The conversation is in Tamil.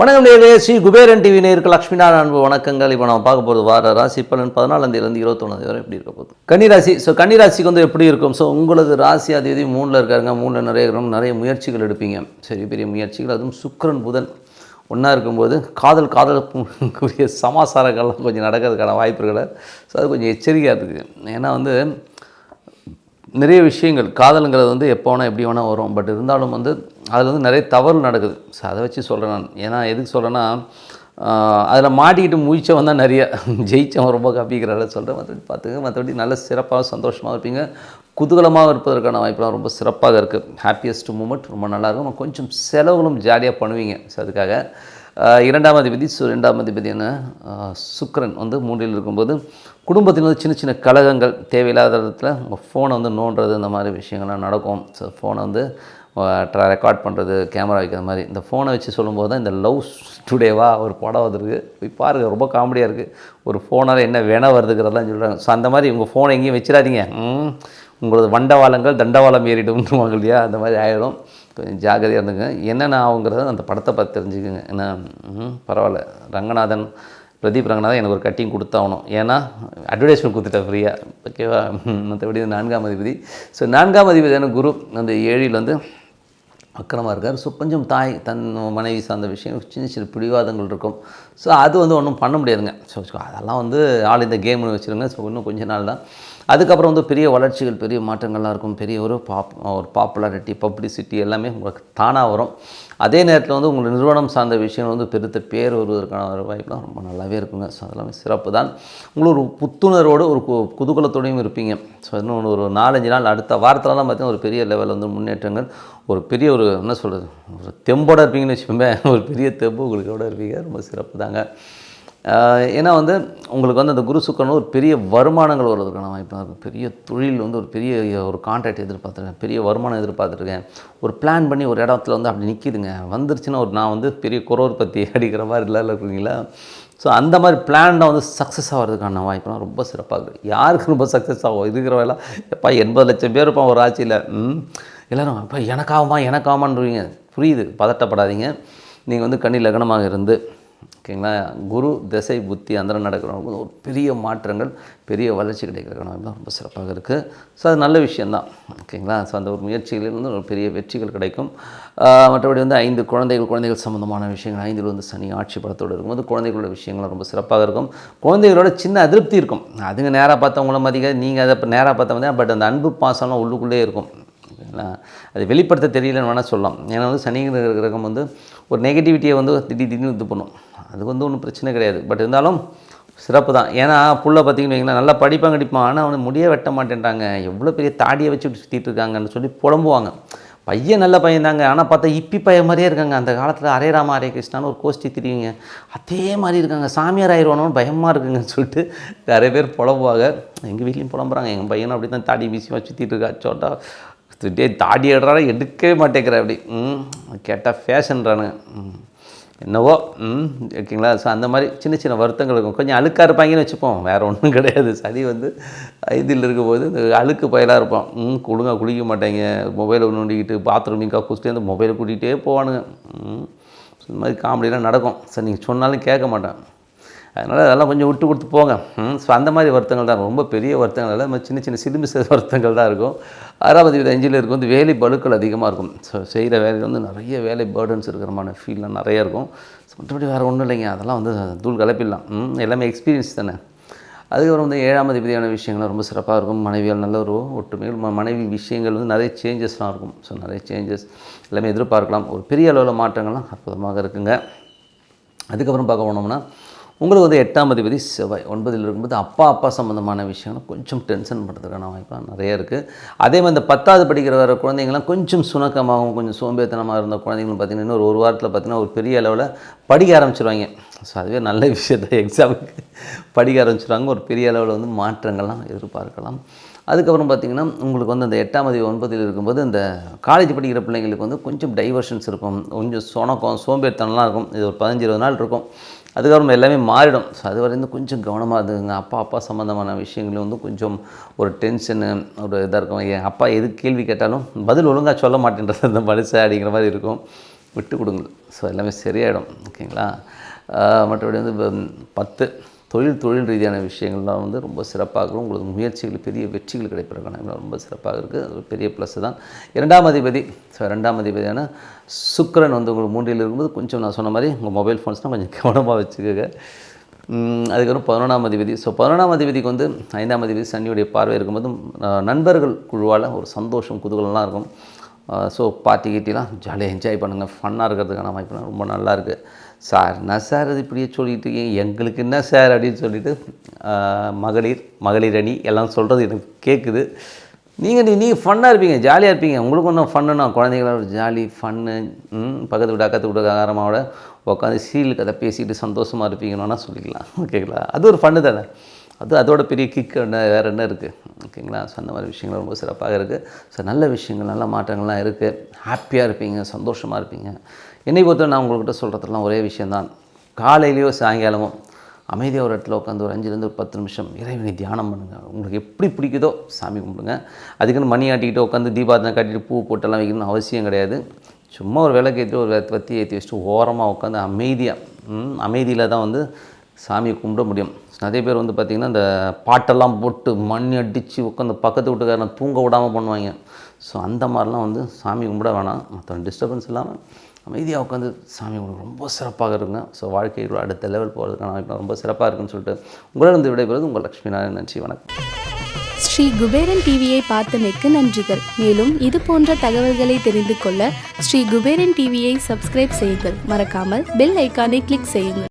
வணக்கம் நேர்களே ஸ்ரீ குபேரன் டிவி நேருக்கு லக்ஷ்மி நாராயண அன்பு வணக்கங்கள். இப்போ நம்ம பார்க்க போகிறது வார ராசி பலன் பதினாலாம் தேதியிலேருந்து இருபத்தொன்னாம் வரை எப்படி இருக்க போகுது? கன்னிராசி ஸோ கன்னிராசிக்கு வந்து எப்படி இருக்கும்? ஸோ உங்களது ராசி அதிபதி மூணில் இருக்காருங்க. மூணில் நிறைய இருக்கிறவங்க நிறைய முயற்சிகள் எடுப்பீங்க. சரி பெரிய முயற்சிகள். அதுவும் சுக்கிரன் புதன் ஒன்றா இருக்கும்போது காதல் காதலுக்குரிய சமாசாரங்கள்லாம் கொஞ்சம் நடக்கிறதுக்கான வாய்ப்புகளை. ஸோ அது கொஞ்சம் எச்சரிக்கையாக இருக்குது. ஏன்னா வந்து நிறைய விஷயங்கள் காதலுங்கிறது வந்து எப்போ வேணால் எப்படி வேணால் வரும். பட் இருந்தாலும் வந்து அதில் வந்து நிறைய தவறு நடக்குது. ஸோ அதை வச்சு சொல்கிறேன் நான். ஏன்னா எதுக்கு சொல்கிறேன்னா அதில் மாட்டிக்கிட்டு முழிச்சவன் தான் நிறைய. ஜெயிச்சவன் ரொம்ப காப்பிக்கிறால சொல்கிறேன் மற்றபடி பார்த்துங்க மற்றபடி நல்ல சிறப்பாக சந்தோஷமாக இருப்பீங்க. குதூகலமாக இருப்பதற்கான வாய்ப்புலாம் ரொம்ப சிறப்பாக இருக்குது ஹாப்பியஸ்ட் மூமெண்ட் ரொம்ப நல்லாயிருக்கும் கொஞ்சம் செலவுகளும் ஜாலியாக பண்ணுவீங்க. ஸோ அதுக்காக இரண்டாம் அதிபதி சு ரெண்டாம் அதிபதி என்ன வந்து மூன்றில் இருக்கும்போது குடும்பத்தில் வந்து சின்ன சின்ன கழகங்கள் தேவையில்லாத இடத்துல உங்கள் ஃபோனை வந்து நோண்டுறது இந்த மாதிரி விஷயங்கள்லாம் நடக்கும். ஸோ ஃபோனை வந்து ரெக்கார்ட் பண்ணுறது கேமரா வைக்கிற மாதிரி. இந்த ஃபோனை வச்சு சொல்லும்போது தான் இந்த லவ் டுடேவா ஒரு படம் வந்துருக்கு. போய் பாருங்கள் ரொம்ப காமெடியாக இருக்குது ஒரு ஃபோனால் என்ன வேணா வருதுங்கிறதெல்லாம் சொல்கிறாங்க ஸோ அந்த மாதிரி உங்கள் ஃபோனை எங்கேயும் வச்சிடாதீங்க. உங்களது வண்டவாளங்கள் தண்டவாளம் ஏறிடும்னுவாங்க இல்லையா? அந்த மாதிரி ஆயிடும் கொஞ்சம் ஜாகிரதையாக இருந்துங்க. என்னென்ன ஆகுங்கிறத அந்த படத்தை பார்த்து தெரிஞ்சுக்குங்க. ஏன்னா பரவாயில்ல. ரங்கநாதன் பிரதீப் ரங்கநாதன் எனக்கு ஒரு கட்டிங் கொடுத்தாகணும். ஏன்னா அட்வர்டைஸ்மெண்ட் கொடுத்துட்டேன் ஃப்ரீயாக ஓகேவா? மற்றபடி நான்காம் அதிபதி. ஸோ நான்காம் அதிபதியான குரு அந்த ஏழில் வந்து அக்கிரமாக இருக்கார். ஸோ கொஞ்சம் தாய் தன் மனைவி சார்ந்த விஷயம் சின்ன சின்ன பிடிவாதங்கள் இருக்கும். ஸோ அது வந்து ஒன்றும் பண்ண முடியாதுங்க. ஸோ அதெல்லாம் வந்து ஆள் இந்த கேம்னு வச்சுருங்க. ஸோ இன்னும் கொஞ்ச நாள் தான். அதுக்கப்புறம் வந்து பெரிய வளர்ச்சிகள் பெரிய மாற்றங்கள்லாம் இருக்கும். பெரிய ஒரு பாப் ஒரு பாப்புலாரிட்டி பப்ளிசிட்டி எல்லாமே உங்களுக்கு தானாக வரும். அதே நேரத்தில் வந்து உங்கள் நிறுவனம் சார்ந்த விஷயம் வந்து பெருத்த பேர் வருவதற்கான ஒரு வாய்ப்புலாம் ரொம்ப நல்லாவே இருக்குங்க. ஸோ அதெல்லாமே சிறப்பு தான். உங்களுக்கு ஒரு புத்துணர்வோடு ஒரு கு- குதூகலத்தோடையும் இருப்பீங்க. ஸோ இன்னும் ஒரு நாலஞ்சு நாள் அடுத்த வாரத்திலலாம் பார்த்தீங்கன்னா ஒரு பெரிய லெவலில் வந்து முன்னேற்றங்கள். ஒரு பெரிய ஒரு என்ன சொல்கிறது ஒரு தெம்போட இருப்பீங்கன்னு வச்சுக்கோங்க ஒரு பெரிய தெம்பு உங்களுக்கு கூட இருப்பீங்க. ரொம்ப சிறப்பு தாங்க. ஏன்னா வந்து உங்களுக்கு வந்து அந்த குரு சுக்கரன் ஒரு பெரிய வருமானங்கள் வர்றதுக்கான வாய்ப்பு இருக்கும் பெரிய தொழில் வந்து ஒரு பெரிய ஒரு கான்ட்ராக்ட் எதிர்பார்த்துருக்கேன் பெரிய வருமானம் எதிர்பார்த்துருக்கேன். ஒரு பிளான் பண்ணி ஒரு இடத்துல வந்து அப்படி நிற்கிதுங்க வந்துருச்சுன்னா ஒரு நான் வந்து பெரிய குரோர் பற்றி அடிக்கிற மாதிரி இல்லை இருக்குங்களா ஸோ அந்த மாதிரி பிளான் வந்து சக்ஸஸ் ஆகிறதுக்கான வாய்ப்புலாம் ரொம்ப சிறப்பாக இருக்குது யாருக்கு ரொம்ப சக்ஸஸ் ஆகும்? இருக்கிறவெல்லாம் எப்பா எண்பது லட்சம் பேர் இருப்பான் ஒரு ஆட்சியில். ம் எல்லோரும் அப்போ எனக்காகுமா எனக்காகுமான்றீங்க. புரியுது பதட்டப்படாதீங்க. நீங்கள் வந்து கண்ணி லக்னமாக இருந்து ஓகேங்களா குரு திசை புத்தி அந்தரம் நடக்கிறவங்க ஒரு பெரிய மாற்றங்கள் பெரிய வளர்ச்சி கிடைக்கிறவங்க ரொம்ப சிறப்பாக இருக்குது ஸோ அது நல்ல விஷயந்தான் ஓகேங்களா? ஸோ அந்த ஒரு முயற்சிகளிலிருந்து ஒரு பெரிய வெற்றிகள் கிடைக்கும். மற்றபடி வந்து ஐந்து குழந்தைகள் குழந்தைகள் சம்மந்தமான விஷயங்கள் ஐந்தில் வந்து சனி ஆட்சி படத்தோடு இருக்கும்போது குழந்தைகளோட விஷயங்கள் ரொம்ப சிறப்பாக இருக்கும். குழந்தைகளோட சின்ன அதிருப்தி இருக்கும். அதுங்க நேராக பார்த்தவங்கள மதிக்க நீங்கள் அதை இப்போ நேராக பார்த்தவங்க பட் அந்த அன்பு பாசம்லாம் உள்ளுக்குள்ளே இருக்கும். ஓகேங்களா அது வெளிப்படுத்த தெரியலன்னு வேணால் சொல்லலாம். ஏன்னா வந்து சனி கிரகம் வந்து ஒரு நெகட்டிவிட்டியை வந்து திடீர் திடீர்னு இது பண்ணும். அது வந்து ஒன்றும் பிரச்சனை கிடையாது. பட் இருந்தாலும் சிறப்பு தான். ஏன்னா புள்ள பார்த்திங்கன்னு வைங்களேன் நல்லா படிப்பான் கடிப்பான். ஆனால் அவனை முடிய வெட்ட மாட்டேன்றாங்க. எவ்வளோ பெரிய தாடியை வச்சு சுற்றிட்டு இருக்காங்கன்னு சொல்லி புலம்புவாங்க. பையன் நல்ல பையன் தாங்க. ஆனால் பார்த்தா இப்பி பையன் மாதிரியே இருக்காங்க. அந்த காலத்தில் ஹரே ராம கிருஷ்ணான்னு ஒரு கோஷ்டி திரியுங்க. அதே மாதிரி இருக்காங்க. சாமியார் ஆயிடுவானோன்னு பயமாக இருக்குங்கன்னு சொல்லிட்டு நிறைய பேர் புலம்புவாங்க. எங்கள் வீட்லேயும் புலம்புறாங்க. எங்கள் பையனும் அப்படி தான் தாடி வீசி சுற்றிட்டு இருக்கா. சோட்டா டே தாடி எடுறாரா எடுக்கவே மாட்டேங்கிற. அப்படி ம் கேட்டால் ஃபேஷன்றானுங்க ம் என்னவோ ம் ஓகேங்களா ஸோ அந்த மாதிரி சின்ன சின்ன வருத்தங்கள் இருக்கும். கொஞ்சம் அழுக்காக இருப்பாங்கன்னு வச்சுப்போம். வேறு ஒன்றும் கிடையாது. சளி வந்து ஐந்தில் இருக்கும்போது இந்த அழுக்கு பயலாக இருப்பான். ம் குழுங்க குளிக்க மாட்டாங்க. மொபைலை நோண்டிக்கிட்டு பாத்ரூமிங்கா குடிச்சிட்டு அந்த மொபைலை கூட்டிகிட்டே போவானுங்க. ம் இந்த மாதிரி காமெடியெலாம் நடக்கும். சார் நீங்கள் சொன்னாலும் கேட்க மாட்டேன். அதனால் அதெல்லாம் கொஞ்சம் விட்டு கொடுத்து போங்க. ம் ஸோ அந்த மாதிரி வருத்தங்கள் தான். ரொம்ப பெரிய வருத்தங்கள் இல்லை நம்ம சின்ன சின்ன சிறுமி சிறு வருத்தங்கள் தான் இருக்கும். ஆறாவது வித அஞ்சில் இருக்கும் வந்து வேலை பழுக்கள் அதிகமாக இருக்கும். ஸோ செய்கிற வேலையில் வந்து நிறைய வேலை பேர்டன்ஸ் இருக்கிறமான ஃபீல்லாம் நிறைய இருக்கும். ஸோ மற்றபடி வேறு ஒன்றும் இல்லைங்க. அதெல்லாம் வந்து தூள் கலப்பிடலாம். ம் எல்லாமே எக்ஸ்பீரியன்ஸ் தானே. அதுக்கப்புறம் வந்து ஏழாம் அதிபதியான விஷயங்கள்லாம் ரொம்ப சிறப்பாக இருக்கும். மனைவியால் நல்ல ஒரு ஒற்றுமைகள் ம- மனைவி விஷயங்கள் வந்து நிறைய சேஞ்சஸ்லாம் இருக்கும். ஸோ நிறைய சேஞ்சஸ் எல்லாமே எதிர்பார்க்கலாம். ஒரு பெரிய அளவில் மாற்றங்கள்லாம் அற்புதமாக இருக்குங்க. அதுக்கப்புறம் பார்க்க போனோம்னா உங்களுக்கு வந்து எட்டாம் அதிபதி செவ்வாய். ஒன்பதில் இருக்கும்போது அப்பா அப்பா சம்மந்தமான விஷயங்கள் கொஞ்சம் டென்ஷன் பண்ணுறதுக்கான வாய்ப்பாக நிறைய இருக்குது அதே மாதிரி இந்த பத்தாவது படிக்கிற வர குழந்தைங்களாம் கொஞ்சம் சுணக்கமாகவும் கொஞ்சம் சோம்பேத்தனமாக இருந்த குழந்தைங்களும் பார்த்திங்கன்னா இன்னொரு ஒரு வாரத்தில் பார்த்திங்கன்னா ஒரு பெரிய அளவில் படிக்க ஆரம்பிச்சிருவாங்க. ஸோ அதுவே நல்ல விஷயத்தை எக்ஸாமுக்கு படிக்க ஆரம்பிச்சிருவாங்க. ஒரு பெரிய அளவில் வந்து மாற்றங்கள்லாம் எதிர்பார்க்கலாம். அதுக்கப்புறம் பார்த்திங்கன்னா உங்களுக்கு வந்து அந்த எட்டாம் அதிபதி ஒன்பதில் இருக்கும்போது இந்த காலேஜ் படிக்கிற பிள்ளைங்களுக்கு வந்து கொஞ்சம் டைவர்ஷன்ஸ் இருக்கும். கொஞ்சம் சொணக்கம் சோம்பேறித்தனம்லாம் இருக்கும். இது ஒரு பதினஞ்சு இருபது நாள் இருக்கும். அதுக்கப்புறம் எல்லாமே மாறிடும். ஸோ அது வரைந்து கொஞ்சம் கவனமாக இருந்துங்க அப்பா அப்பா சம்மந்தமான விஷயங்களும் வந்து கொஞ்சம் ஒரு டென்ஷனு ஒரு இதாக இருக்கும். என் அப்பா எது கேள்வி கேட்டாலும் பதில் ஒழுங்காக சொல்ல மாட்டேன்றது அந்த மனுஷன் அப்படிங்கிற மாதிரி இருக்கும். விட்டு கொடுங்க. ஸோ எல்லாமே சரியாயிடும். ஓகேங்களா மற்றபடி வந்து பத்து. தொழில் தொழில் ரீதியான விஷயங்கள்லாம் வந்து ரொம்ப சிறப்பாக இருக்கும் உங்களுக்கு முயற்சிகள் பெரிய வெற்றிகள் கிடைப்பதற்கான ரொம்ப சிறப்பாக இருக்குது. அது ஒரு பெரிய ப்ளஸ் தான். இரண்டாம் அதிபதி ஸோ ரெண்டாம் அதிபதியான சுக்கரன் வந்து உங்களுக்கு மூன்றில் இருக்கும்போது கொஞ்சம் நான் சொன்ன மாதிரி உங்கள் மொபைல் ஃபோன்ஸ்னால் கொஞ்சம் கவனமாக வச்சுக்கோங்க. அதுக்கப்புறம் பதினொன்றாம் அதிபதி. ஸோ பதினொன்றாம் அதிபதிக்கு வந்து ஐந்தாம் அதிபதி சனியுடைய பார்வை இருக்கும்போது நண்பர்கள் குழுவால் ஒரு சந்தோஷம் குதூகலம்லாம் இருக்கும். ஸோ பார்ட்டி கிட்டிலாம் ஜாலியாக என்ஜாய் பண்ணுங்கள் ஃபன்னாக இருக்கிறதுக்கான வாய்ப்பு ரொம்ப நல்லா இருக்குது சார் என்ன சார் இது இப்படியே சொல்லிட்டு இருக்கீங்க? எங்களுக்கு என்ன சார் அப்படின்னு சொல்லிட்டு மகளிர் மகளிர் அணி எல்லாம் சொல்கிறது எனக்கு கேட்குது நீங்கள் நீ நீங்கள் ஃபன்னாக இருப்பீங்க ஜாலியாக இருப்பீங்க. உங்களுக்கு ஒன்றும் ஃபன்னுனா குழந்தைங்களோட ஒரு ஜாலி ஃபன்னு பக்கத்து வீடு அக்கத்து வீட்டு காரமாவோட உட்காந்து சீல் கதை பேசிட்டு சந்தோஷமாக இருப்பீங்கன்னா சொல்லிக்கலாம். ஓகேங்களா அது ஒரு ஃபன்னு தானே? அது அதோட பெரிய கிக் என்ன வேறு என்ன இருக்குது ஓகேங்களா ஸோ அந்த மாதிரி விஷயங்கள் ரொம்ப சிறப்பாக இருக்குது ஸோ நல்ல விஷயங்கள் நல்ல மாற்றங்கள்லாம் இருக்குது ஹாப்பியாக இருப்பீங்க சந்தோஷமாக இருப்பீங்க. என்னை பொறுத்த நான் உங்கள்கிட்ட சொல்கிறதுலாம் ஒரே விஷயந்தான் காலையிலையோ சாயங்காலமோ அமைதியாக ஒரு இடத்துல உட்காந்து ஒரு அஞ்சுலேருந்து ஒரு பத்து நிமிஷம் இறைவனை தியானம் பண்ணுங்கள் உங்களுக்கு எப்படி பிடிக்குதோ சாமி கும்பிடுங்க. அதுக்குன்னு மணி ஆட்டிக்கிட்டு உட்காந்து தீபாரதனை கட்டிட்டு பூ போட்டெல்லாம் வைக்கணும்னு அவசியம் கிடையாது. சும்மா ஒரு விளக்கு ஏற்றி ஒரு வெத் வத்தி ஏற்றி வச்சுட்டு ஓரமாக உட்காந்து அமைதியாக அமைதியில் தான் வந்து சாமியை கும்பிட முடியும். நிறைய பேர் வந்து பார்த்திங்கன்னா இந்த பாட்டெல்லாம் போட்டு மண் அடித்து உட்காந்து பக்கத்து வீட்டுக்காரனை தூங்க விடாமல் பண்ணுவாங்க. ஸோ அந்த மாதிரிலாம் வந்து சாமி கும்பிட வேணாம். மற்ற டிஸ்டர்பன்ஸ் இல்லாமல் அமைதியாக உட்காந்து சாமி கும்பிட ரொம்ப சிறப்பாக இருக்குங்க. ஸோ வாழ்க்கையில் அடுத்த லெவல் போகிறதுக்கான வாய்ப்பு ரொம்ப சிறப்பாக இருக்குன்னு சொல்லிட்டு உங்களிடம் விடைபெறுவது உங்கள் லக்ஷ்மி நாராயணன். நன்றி வணக்கம். ஸ்ரீ குபேரன் டிவியை பார்த்தமைக்கு நன்றிகள். மேலும் இது போன்ற தகவல்களை தெரிந்து கொள்ள ஸ்ரீ குபேரன் டிவியை சப்ஸ்கிரைப் செய்யுங்கள். மறக்காமல் பெல் ஐக்கானை கிளிக் செய்யுங்கள்.